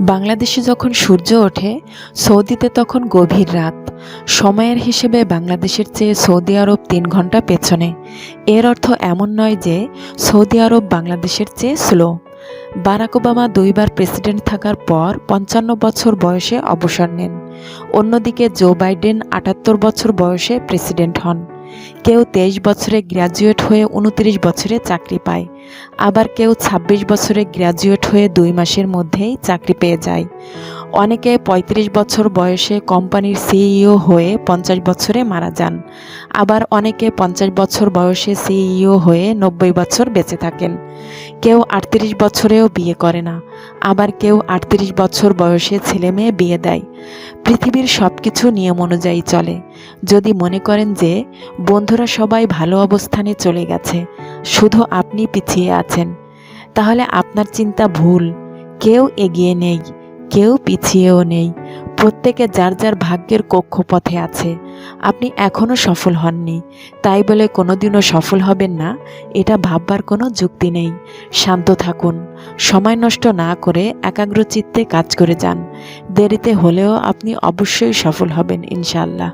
বাংলাদেশে যখন সূর্য ওঠে, সৌদিতে তখন গভীর রাত। সময়ের হিসেবে বাংলাদেশের চেয়ে সৌদি আরব তিন ঘণ্টা পেছনে। এর অর্থ এমন নয় যে সৌদি আরব বাংলাদেশের চেয়ে স্লো বারাক ওবামা দুইবার প্রেসিডেন্ট থাকার পর পঞ্চান্ন বছর বয়সে অবসর নেন। অন্যদিকে জো বাইডেন আটাত্তর বছর বয়সে প্রেসিডেন্ট হন। কেউ তেইশ বছরে গ্র্যাজুয়েট হয়ে উনত্রিশ বছরে চাকরি পায়, আবার কেউ ২৬ বছরে গ্র্যাজুয়েট হয়ে দুই মাসের মধ্যেই চাকরি পেয়ে যায়। অনেকে ৩৫ বছর বয়সে কোম্পানির সিইও হয়ে পঞ্চাশ বছরে মারা যান, আবার অনেকে পঞ্চাশ বছর বয়সে সিইও হয়ে নব্বই বছর বেঁচে থাকেন। কেউ আটত্রিশ বছরেও বিয়ে করে না, আবার কেউ আটত্রিশ বছর বয়সে ছেলে মেয়ে বিয়ে দেয়। পৃথিবীর সব কিছু নিয়ম অনুযায়ী চলে। যদি মনে করেন যে, বন্ধুরা সবাই ভালো অবস্থানে চলে গেছে, শুধু আপনি পিছিয়ে আছেন, তাহলে আপনার চিন্তা ভুল। কেউ এগিয়ে নেই, কেউ পিছিয়েও নেই। প্রত্যেকে যার যার ভাগ্যের কক্ষপথে আছে। আপনি এখনও সফল হননি। তাই বলে কোনোদিনও সফল হবেন না, এটা ভাববার কোনো যুক্তি নেই। শান্ত থাকুন। সময় নষ্ট না করে একাগ্র চিত্তে কাজ করে যান। দেরিতে হলেও আপনি অবশ্যই সফল হবেন, ইনশাআল্লাহ।